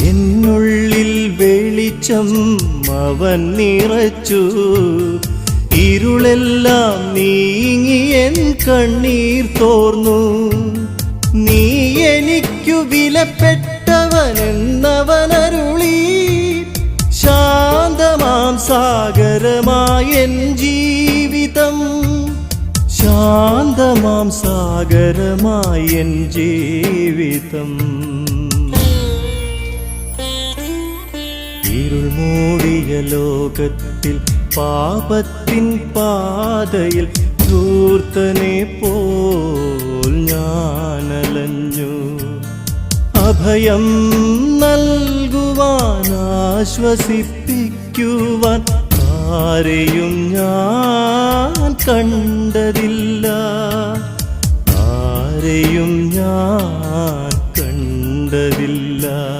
എന്നുള്ളിൽ വെളിച്ചം അവൻ നിറച്ചു. ഇരുളെല്ലാം നീങ്ങി എൻ കണ്ണീർ തോർന്നു. നീ എനിക്കു വിലപ്പെട്ടവനെന്നവനരുളി. ശാന്തമാം സാഗരമായ ജീവിതം. ശാന്തമാം സാഗരമായ ജീവിതം. ഇരുൾ മൂടിയ ലോകത്തിൽ പാപത്തിൻ പാതയിൽ ധൂർത്തനെ പോൽ ഞാനലഞ്ഞു. അഭയം നൽകുവാൻ ആശ്വസിപ്പിക്കുവാൻ ആരെയും ഞാൻ കണ്ടതില്ല. ആരെയും ഞാൻ